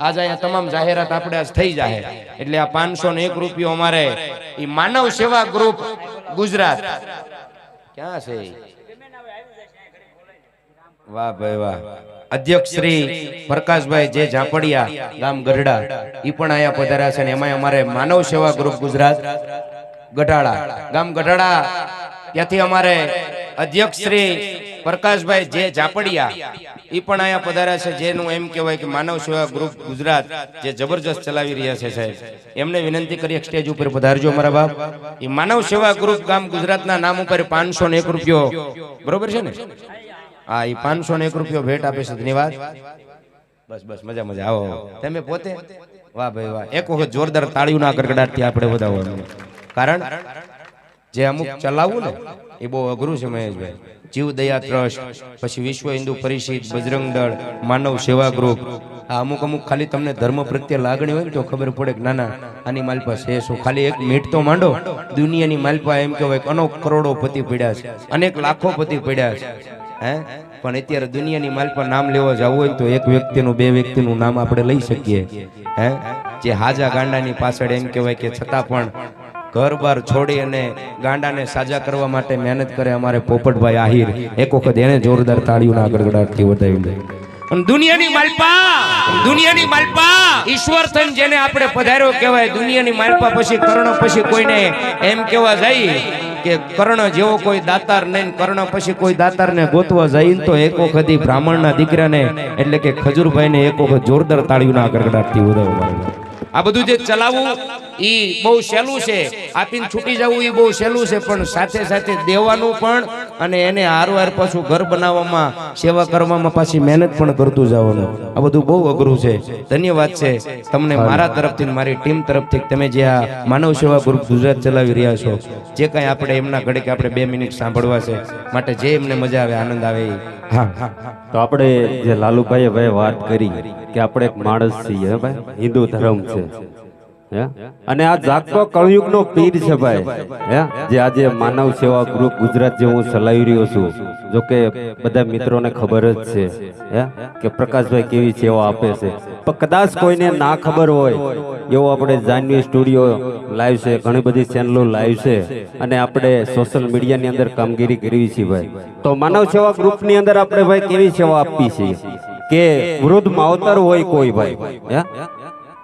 આજ અહીંયા તમામ જાહેરાત આપણે આજ થઈ જાય એટલે આ પાંચસો ને એક રૂપિયો અમારે એ માનવ સેવા ગ્રુપ ગુજરાત. ક્યાં છે વાહ ભાઈ વાહ. અધ્યક્ષ શ્રી પ્રકાશભાઈ જે ઝાપડિયા, ગામ ગઢડા એ પણ અહીંયા પધાર્યા છે ને એમાં અમારે માનવ સેવા ગ્રુપ ગુજરાત ગઢાડા ગામ ગઢાડા ત્યાંથી અમારે અધ્યક્ષ શ્રી પ્રકાશભાઈ જે ઝાપડિયા એ પણ અહીંયા પધાર્યા છે. જેનું એમ કહેવાય કે માનવ સેવા ગ્રુપ ગુજરાત જે જબરજસ્ત ચલાવી રહ્યા છે સાહેબ. એમને વિનંતી કરી સ્ટેજ ઉપર પધારજો મારા બાપ. એ માનવ સેવા ગ્રુપ ગામ ગુજરાતના નામ ઉપર પાંચસો ને એક રૂપિયો. બરોબર છે ને? હા એ પાંચસો ને એક રૂપિયો ભેટ આપે છે. ધન્યવાદ. બસ બસ, મજા મજા. આવો. તમે પોતે? વાહ ભાઈ, વાહ. એક વખત જોરદાર તાળીઓના ગડગડાટથી આપણે બધા કારણ? જે અમુક ચલાવવું ને એ બહુ અઘરું છે મહેશભાઈ. જીવ દયા ટ્રસ્ટ પછી વિશ્વ હિન્દુ પરિષદ, બજરંગ દળ, માનવ સેવા ગ્રુપ. આ અમુક અમુક ખાલી તમને ધર્મ પ્રત્યે લાગણી હોય ને તો ખબર પડે કે ના ના આની માલપા છે શું? ખાલી એક મિનિટ તો માંડો. દુનિયાની માલપા એમ કહેવાય અનેક કરોડો પતિ પડ્યા છે. અનેક લાખો પતિ પડ્યા છે. હે? પણ અત્યારે દુનિયાની માલ પર નામ લેવા જવું હોય તો એક વ્યક્તિનું, બે વ્યક્તિનું નામ આપણે લઈ શકીએ. હે? જે હાજા ગાંડાની પાછળ એમ કહેવાય કે છતાં પણ ઘર બાર છોડી અને ગાંડાને સાજા કરવા માટે મહેનત કરે અમારે પોપટભાઈ આહિર. એક વખત એને જોરદાર તાળીઓના ગડગડાટથી વધાવી દે દુનિયાની માલપા દુનિયાની માલપા. ઈશ્વર થઈને જેને આપણે પધાર્યો કહેવાય દુનિયાની માલપા પછી કર્ણ પછી કોઈને એમ કહેવા જાય કે કર્ણ જેવો કોઈ દાતાર નહીં કર્ણ પછી કોઈ દાતારને ગોતવા જાય તો એક વખત બ્રાહ્મણના દીકરાને એટલે કે ખજૂરભાઈને એક વખત જોરદાર તાળીઓના ગડગડાટથી વધાવવા આ બધું જે ચલાવવું ઈ બહુ સહેલું છે. આપીને છૂટી જવું ઈ બહુ સહેલું છે, પણ સાથે સાથે દેવાનું પણ અને એને હારવાર પાછું ઘર બનાવવામાં, સેવા કરવામાં પાછી મહેનત પણ કરતું જવાનું. આ બધું બહુ અઘરું છે. ધન્યવાદ છે. તમને મારા તરફથી મારી ટીમ તરફથી તમે જે આ માનવ સેવા ગ્રુપ ગુજરાત ચલાવી રહ્યા છો, જે કાંઈ આપણે એમના ઘડીક આપણે બે મિનિટ સાંભળવા છે, માટે જે એમને મજા આવે, આનંદ આવે ઈ. હા. તો આપણે જે લાલુભાઈએ ભાઈ વાત કરી કે આપણે એક માણસ છીએ હિન્દુ ધર્મ છે. અને આ જાગતો કળયુગનો પીર છે ભાઈ, હે? જે આજે માનવ સેવા ગ્રુપ ગુજરાત જે હું ચલાવી રહ્યો છું. જો કે બધા મિત્રોને ખબર જ છે, હે? કે પ્રકાશભાઈ કેવી સેવા આપે છે. પણ કદાચ કોઈને ના ખબર હોય, એવો આપણે જાનવી સ્ટુડિયો લાઈવ છે, ઘણી બધી ચેનલો લાઈવ છે, અને આપણે સોશિયલ મીડિયાની અંદર કામગીરી કરવી છે ભાઈ. તો માનવ સેવા ગ્રુપની અંદર આપણે ભાઈ કેવી સેવા આપવી છે? કે વૃદ્ધ માવતર હોય કોઈ ભાઈ, હે?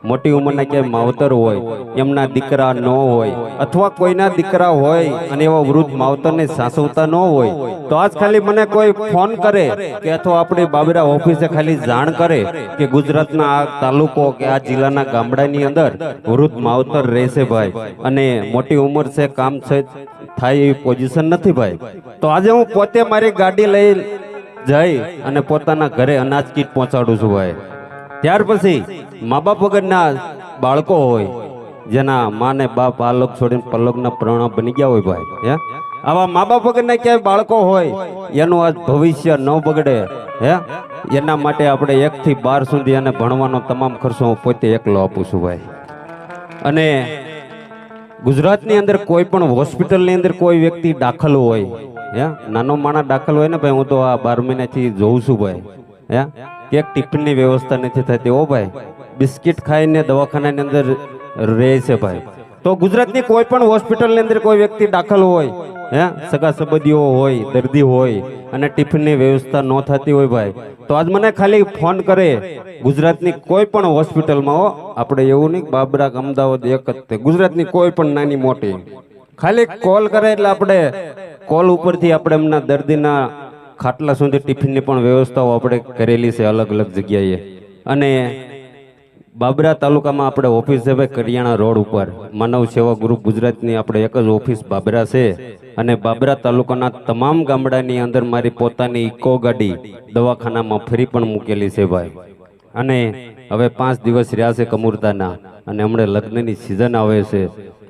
મોટી ઉંમરના ક્યાંય માવતર હોય, એમના દીકરા ન હોય, અથવા કોઈના દીકરા હોય અને એવા વૃદ્ધ માવતરને સાસવતા ન હોય, તો આજ ખાલી મને કોઈ ફોન કરે કે અથવા આપણી બાબરા ઓફિસે ખાલી જાણ કરે કે ગુજરાતના આ તાલુકો કે આ જિલ્લાના ગામડાની અંદર વૃદ્ધ માવતર રહેશે ભાઈ. અને મોટી ઉંમર છે, કામ છે, થાય એવી પોઝિશન નથી ભાઈ. તો આજે હું પોતે મારી ગાડી લઈ જઈ અને પોતાના ઘરે અનાજ કીટ પહોંચાડું છું ભાઈ. ત્યાર પછી મા બાપ વગરના બાળકો હોય, જેના માને બાપ આલોક છોડીને પલ્લોકના પ્રણા બની ગયા હોય ભાઈ, હે? આવા મા બાપ વગરના ક્યાંય બાળકો હોય, એનું આજ ભવિષ્ય ન બગડે, હે? એના માટે આપણે એક થી બાર સુધી એને ભણવાનો તમામ ખર્ચો હું પોતે એકલો આપું છું ભાઈ. અને ગુજરાતની અંદર કોઈ પણ હોસ્પિટલની અંદર કોઈ વ્યક્તિ દાખલ હોય, હે? નાનો માણા દાખલ હોય ને ભાઈ, હું તો આ બાર મહિનાથી જોઉં છું ભાઈ, હે? કે ટિફિનની વ્યવસ્થા નથી થતી ઓ ભાઈ. બિસ્કિટ ખાઈને દવાખાનાની અંદર રહે છે ભાઈ. તો ગુજરાતની કોઈ પણ હોસ્પિટલની અંદર કોઈ વ્યક્તિ દાખલ હોય, હે, સગા સંબંધીઓ હોય, દર્દી હોય અને ટિફિનની વ્યવસ્થા ન થતી હોય ભાઈ, તો આજ મને ખાલી ફોન કરે ગુજરાતની કોઈ પણ હોસ્પિટલમાં હો, આપણે એવું નહીં કે બાબરા અમદાવાદ એક જ તે, ગુજરાતની કોઈ પણ નાની મોટી. ખાલી કોલ કરે એટલે આપણે કોલ ઉપરથી આપણે એમના દર્દીના ખાટલા સુધી ટિફિનની પણ વ્યવસ્થાઓ આપણે કરેલી છે અલગ અલગ જગ્યાએ. અને બાબરા તાલુકામાં આપણે ઓફિસ છે ભાઈ કરિયાણા રોડ ઉપર. માનવ સેવા ગ્રુપ ગુજરાતની આપણે એક જ ઓફિસ બાબરા છે. અને બાબરા તાલુકાના તમામ ગામડાની અંદર મારી પોતાની ઇકો ગાડી દવાખાનામાં ફરી પણ મૂકેલી છે ભાઈ. અને હવે પાંચ દિવસ રહ્યા છે કમૂરતાના. અને હમણાં લગ્નની સિઝન આવે છે.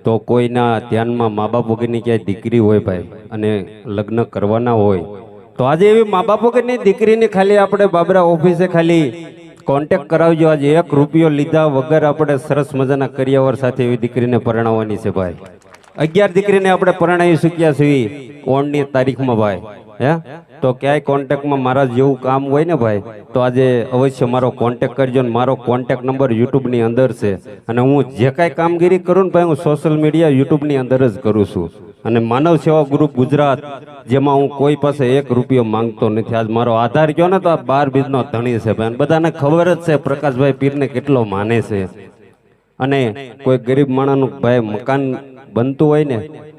તો કોઈના ધ્યાનમાં મા બાપ વગરની ક્યાંય દીકરી હોય ભાઈ, અને લગ્ન કરવાના હોય, તો આજે એવી મા બાપ વગરની દીકરીને ખાલી આપણે બાબરા ઓફિસે ખાલી કોન્ટેક્ટ કરાવજો. આજે એક રૂપિયો લીધા વગર આપણે સરસ મજાના કરિયાવર સાથે એવી દીકરીને પરણાવવાની છે ભાઈ. અગિયાર દીકરીને આપણે પરણાવી શક્યા છીએ ઓણની તારીખમાં ભાઈ. હે? તો ક્યાંય કોન્ટેક્ટમાં મારા જેવું કામ હોય ને ભાઈ, તો આજે અવશ્ય મારો કોન્ટેક કરજો ને મારો કોન્ટેક્ટ નંબર યુટ્યુબની અંદર છે. અને હું જે કાંઈ કામગીરી કરું ને ભાઈ, હું સોશિયલ મીડિયા યુટ્યુબની અંદર જ કરું છું. અને માનવ સેવા ગ્રુપ ગુજરાત, જેમાં હું કોઈ પાસે એક રૂપિયો માંગતો નથી. આજ મારો આધાર કયો ને તો આ બાર બીજનો ધણી છે ભાઈ. બધાને ખબર જ છે પ્રકાશભાઈ પીરને કેટલો માને છે. અને કોઈ ગરીબ માણસનું ભાઈ મકાન બનતું હોય ને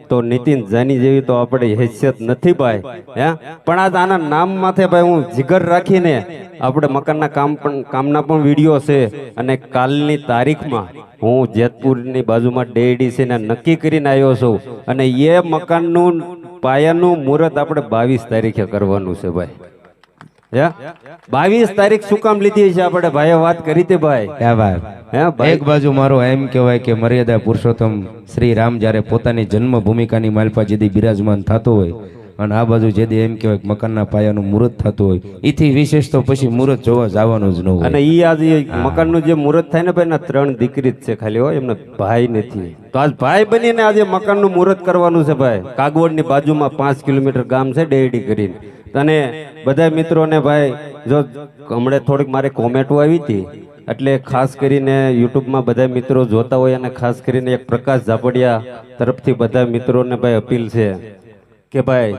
તો નીતિન જાની જેવી તો આપણી હેસિયત નથી ભાઈ, હે? પણ આજ આના નામ માથે ભાઈ હું જીગર રાખીને આપણે મકાનના કામ પણ, કામના પણ વીડિયો છે અને કાલની તારીખમાં હું જેતપુરની બાજુમાં ડેડી છે ને નક્કી કરીને આવ્યો છું અને એ મકાનનું પાયાનું મુહૂર્ત આપણે બાવીસ તારીખે કરવાનું છે ભાઈ. બાવીસ તારીખ શું કામ લીધી છે આપણે? ભાઈએ વાત કરી હતી ભાઈ. ભાઈ. એક બાજુ મારો એમ કહેવાય કે મર્યાદા પુરુષોત્તમ શ્રી રામ જ્યારે પોતાની જન્મ ભૂમિકાની માલપા જેથી બિરાજમાન થતો હોય અને આ બાજુ જેદી એમ કહેવાય મકાનના પાયાનું મુહૂર્ત થતું હોય એથી વિશેષ તો પછી મુહૂર્ત જોવા જવાનું જ ન હોય. અને ઈ આજે મકાનનું જે મુહૂર્ત થાય ને ભાઈ એના ત્રણ દીકરી જ છે ખાલી હોય એમને ભાઈ નથી. તો આજ ભાઈ બનીને આજે મકાનનું મુહૂર્ત કરવાનું છે ભાઈ. કાગવડની બાજુમાં પાંચ કિલોમીટર ગામ છે ડેડી કરીને. અને બધા મિત્રોને ભાઈ, જો હમણાં થોડીક મારે કોમેન્ટો આવી હતી, એટલે ખાસ કરીને યુટ્યુબમાં બધા મિત્રો જોતા હોય અને ખાસ કરીને એક પ્રકાશ ઝાપડિયા તરફથી બધા મિત્રોને ભાઈ અપીલ છે કે ભાઈ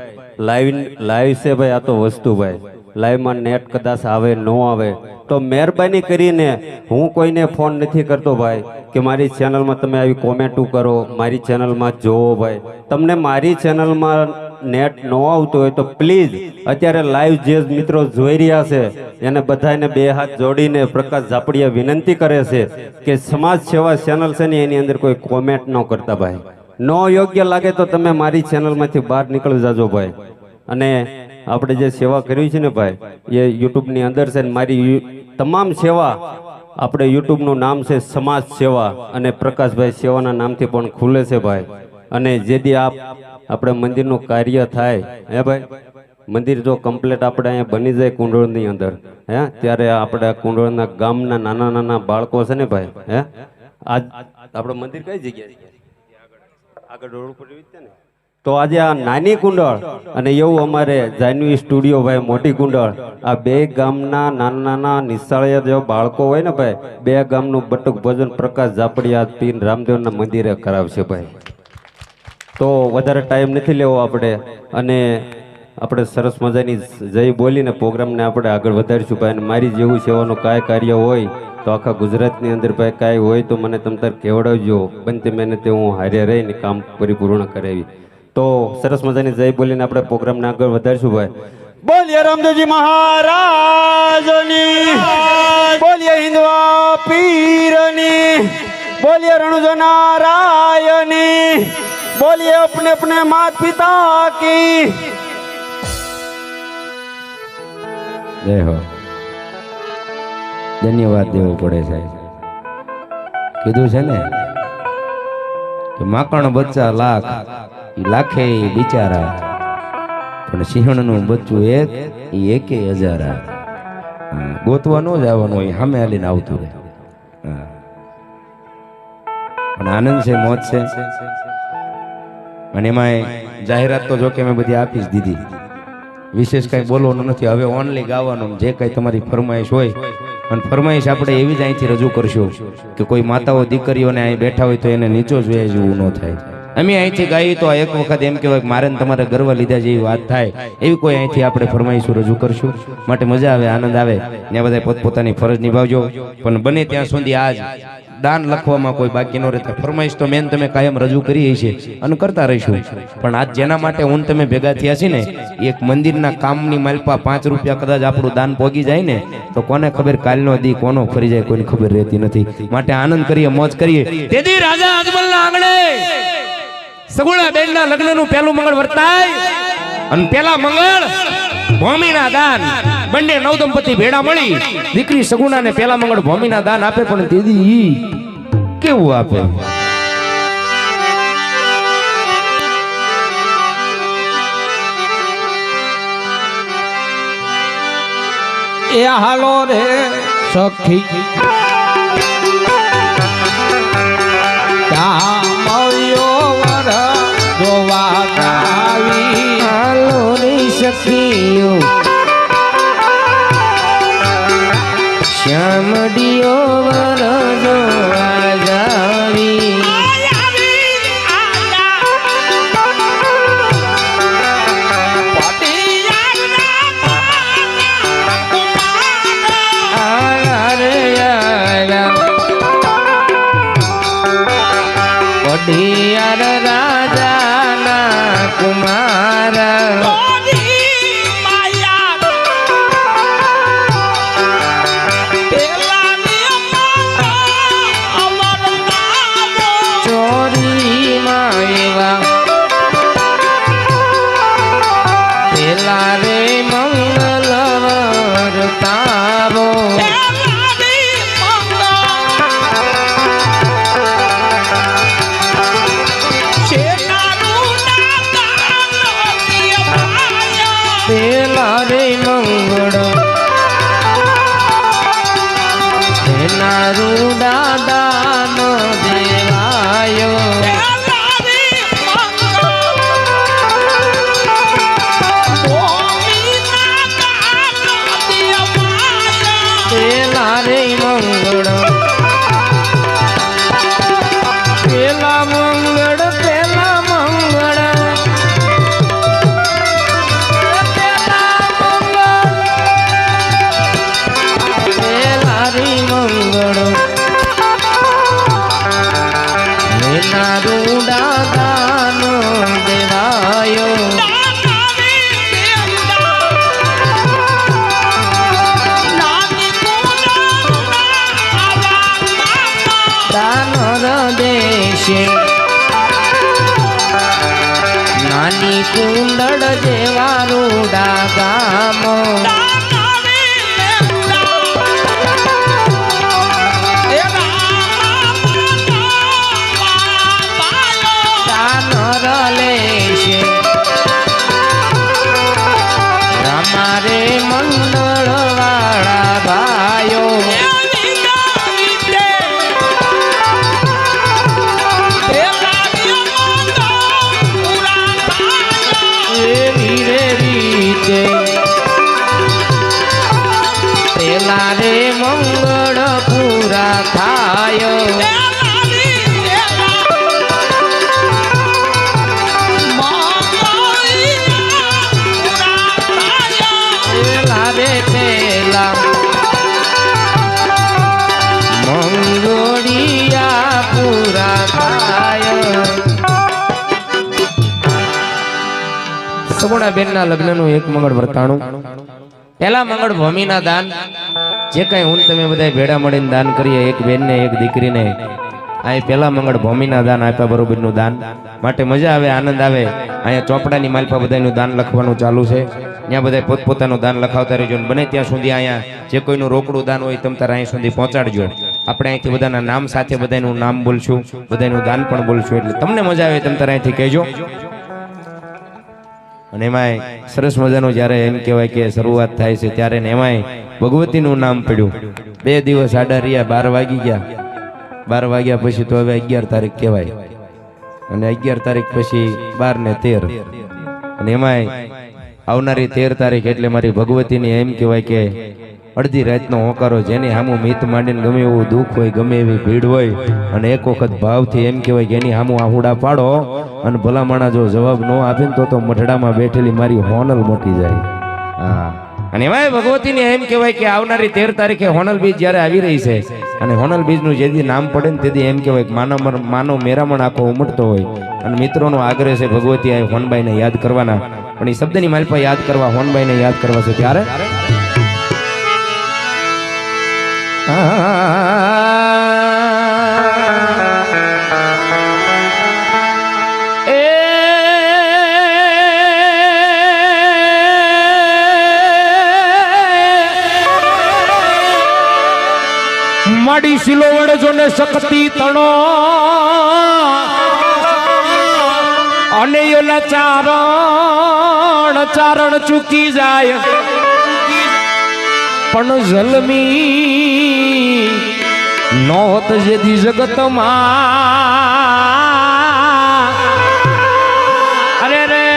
લાઈવ લાઈવ છે ભાઈ આ તો વસ્તુ ભાઈ. લાઈવમાં નેટ કદાચ આવે, ન આવે, તો મહેરબાની કરીને હું કોઈને ફોન નથી કરતો ભાઈ કે મારી ચેનલમાં તમે આવી કોમેન્ટો કરો, મારી ચેનલમાં જોવો ભાઈ. તમને મારી ચેનલમાં નેટ ન આવતું હોય તો પ્લીઝ અત્યારે લાઈવ જે મિત્રો જોઈ રહ્યા છે, એને બધાને બે હાથ જોડીને પ્રકાશ ઝાપડિયા વિનંતી કરે છે કે સમાજ સેવા ચેનલ છે ને એની અંદર કોઈ કોમેન્ટ ન કરતા ભાઈ. ન યોગ્ય લાગે તો તમે મારી ચેનલમાંથી બહાર નીકળી જાજો ભાઈ. અને આપણે જે સેવા કરવી છે ને ભાઈ, એ યુટ્યુબની અંદર છે ને મારી તમામ સેવા આપણે યુટ્યુબનું નામ છે સમાજ સેવા અને પ્રકાશભાઈ સેવાના નામથી પણ ખુલે છે ભાઈ. અને જેથી આપ આપણે મંદિરનું કાર્ય થાય હે ભાઈ? મંદિર જો કમ્પ્લીટ આપણે અહીંયા બની જાય કુંડળની અંદર હે? ત્યારે આપણે કુંડળના ગામના નાના નાના બાળકો છે ને ભાઈ હે? આજ આપણે મંદિર કઈ જગ્યાએ? આગળ રોડ ઉપર છે ને? તો આજે આ નાની કુંડળ અને એવું અમારે જાનવી સ્ટુડિયો ભાઈ મોટી કુંડળ આ બે ગામના નાના નાના નિશાળિયા જેવા બાળકો હોય ને ભાઈ બે ગામનું બટુક ભજન પ્રકાશ ઝાપડિયા પીન રામદેવના મંદિરે કરાવશે ભાઈ. તો વધારે ટાઈમ નથી લેવો આપણે. અને આપણે સરસ મજાની જય બોલીને પ્રોગ્રામને આપણે આગળ વધારીશું. ભાઈ, અને મારી જેવું સેવાનું કાંઈ કાર્ય હોય તો આખા ગુજરાતની અંદર ભાઈ કાંઈ હોય તો મને તમ તાર કહેવડાવજો. બનતી મહેનતે હું હારે રહીને કામ પરિપૂર્ણ કરાવી. તો સરસ મજાની જય બોલીને આપણે પ્રોગ્રામને આગળ વધારીશું ભાઈ. બોલીએ રામદેવજી મહારાજની, બોલીએ હિન્દવા પીરની, બોલીએ રણુજો નારાયણી બોલીએ अपने अपने मात पिता की જય હો ધન્યવાદ દેવો પડે સાહેબ કીધું છે ને કે માકણ બચ્ચા લાખ ઈ લાખે ઈ બિચારા પણ સિંહણનું બચ્ચું એક ઈ એકે હજારા હા, ગોતવા ન જવાનું હોય સામે હાલીને આવતું રહે હા. પણ આનંદ છે મોજ છે અને એમાંય જાહેરાત તો જો કે મેં બધી આપી જ દીધી. વિશેષ કાંઈ બોલવાનું નથી. હવે ઓનલી ગાવાનું. જે કાંઈ તમારી ફરમાઈશ હોય, અને ફરમાઈશ આપણે એવી જ અહીંથી રજૂ કરશું કે કોઈ માતાઓ દીકરીઓને અહીં બેઠા હોય તો એને નીચો જોઈએ જેવું ન થાય. અમે અહીંથી ગાઈએ તો એક વખત એમ કહેવાય મારે તમારે ગર્વ લીધા જેવી વાત થાય. એવી કોઈ અહીંથી આપણે ફરમાઈશું રજૂ કરશું. માટે મજા આવે, આનંદ આવે. ને બધા પોતપોતાની ફરજ નિભાવજો. પણ બને ત્યાં સુધી આજ દાન લખવામાં કોઈ બાકી ન રહેતા ફરમાઈશ તો મેન તમે કાયમ રજૂ કરી છે અને કરતા રહીશું. પણ આજ જેના માટે હું તમે ભેગા થયા છે ને, એક મંદિરના કામની માલપા પાંચ રૂપિયા કદાચ આપણું દાન પોગી જાય ને, તો કોને ખબર કાલનો દી કોનો ફરી જાય કોઈને ખબર રહેતી નથી. માટે આનંદ કરીએ, મોજ કરીએ. તેથી રાજા અજમલના આંગણે સગુણા બેનના લગ્નનું પહેલું મંગળ વર્તાય અને પેલા મંગળ ભૂમિના દાન. બંને નવદંપતિ ભેડા મળી. દીકરી સગુણાને પેલા મંગળ ભૂમિના દાન આપે, પણ દીદી કેવું આપે? એ હાલો રે, સખી. જેવા રે મંગળ પૂરા થાય. રે પેલા મંગળિયા પૂરા થાય. લગ્નનું એક મંગળ વર્તાણું. પહેલા મંગળ ભૂમિના દાન જે કઈ હું તમે બધા ભેડા મળીને દાન કરીએ, એક બેનને, એક દીકરીને, અહીં પહેલા મંગળ ભૂમિના દાન આપ્યા બરોબરનું દાન. માટે મજા આવે, આનંદ આવે. અહીંયા ચોપડાની માલપા બધાનું દાન લખવાનું ચાલુ છે. ત્યાં બધા પોતપોતાનું દાન લખાવતા રહેજો બને ત્યાં સુધી અહીંયા જે કોઈનું રોકડું દાન હોય તમ તારે અહીં સુધી પહોંચાડજો. આપણે અહીંથી બધાના નામ સાથે બધાનું નામ બોલશું બધાનું દાન પણ બોલશું. એટલે તમને મજા આવે તમ તારે અહીંથી કહેજો. અને એમાંય સરસ મજાનું જ્યારે એમ કહેવાય કે શરૂઆત થાય છે, ત્યારે ને એમાંય ભગવતીનું નામ પડ્યું. બે દિવસ આડા રહ્યા, બાર વાગી ગયા. બાર વાગ્યા પછી તો હવે અગિયાર તારીખ કહેવાય. અને અગિયાર તારીખ પછી બાર ને તેર. અને એમાંય આવનારી તેર તારીખ એટલે મારી ભગવતીની એમ કહેવાય કે અડધી રાતનો હોકારો જેની સામું મિત માંડીને ગમે એવું દુઃખ હોય, ગમે એવી ભીડ હોય, અને એક વખત ભાવથી એમ કહેવાય કે એની સામું આહુડા પાડો અને ભલામણા જો જવાબ ન આપે ને તો તો મઢડામાં બેઠેલી મારી હોનલ મોટી જાય. હા. અને એમાંય ભગવતીને એમ કહેવાય કે આવનારી તેર તારીખે હોનલ બીજ જ્યારે આવી રહી છે, અને હોનલ બીજનું જેથી નામ પડે ને તેથી એમ કહેવાય કે માનવ માનવ મેરામણ આખો ઉમટતો હોય. અને મિત્રોનો આગ્રહ છે ભગવતી આ હોનબાઈને યાદ કરવાના. પણ એ શબ્દની માલપા યાદ કરવા, હોનબાઈને યાદ કરવા છે ત્યારે? માડી શિલો વડજો ને શક્તિ તણો. અને ઓલા ચારણ ચારણ ચૂકી જાય. પણ જલમી નોત જેદી જગતમાં. અરે રે,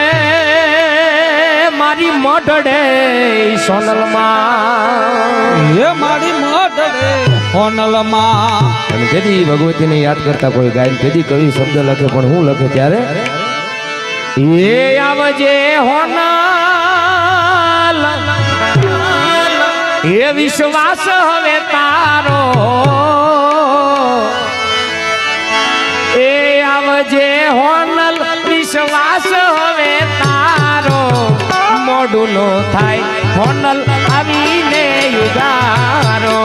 મારી મઢડે સોનલમાં. હે મારી મઢડે. હોનલમાં. અને તેથી ભગવતીને યાદ કરતા કોઈ ગાય તેથી કવિ શબ્દ લખે, પણ હું લખે ત્યારે? એ આવજે હોનલ. એ વિશ્વાસ હવે તારો. એ આવજે હોનલ, વિશ્વાસ હવે તારો. મોડું નો થાય હોનલ, આવીને યુગારો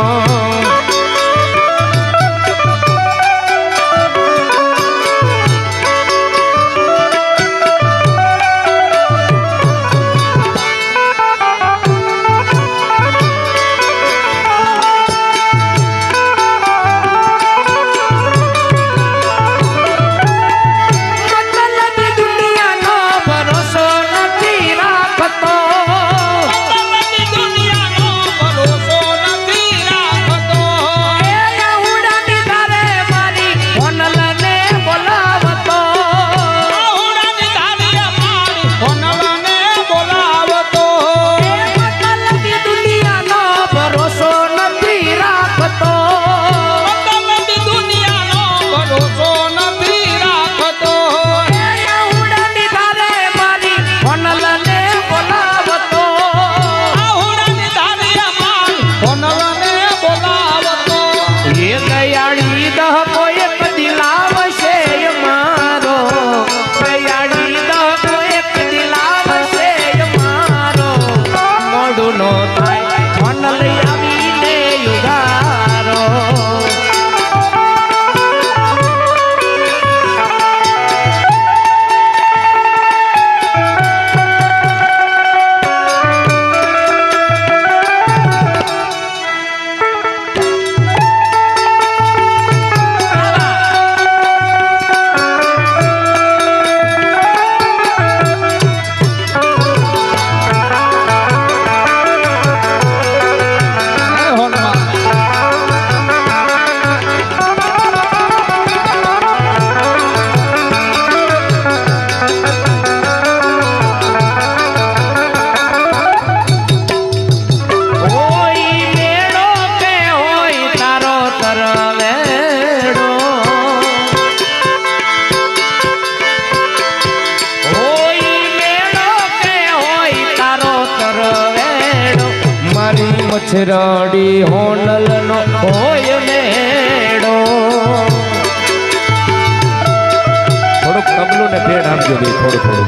પછરડી હોનલ નો હોય મેળો. થોડુંક તબલું ને ભેડ આપજો થોડું થોડું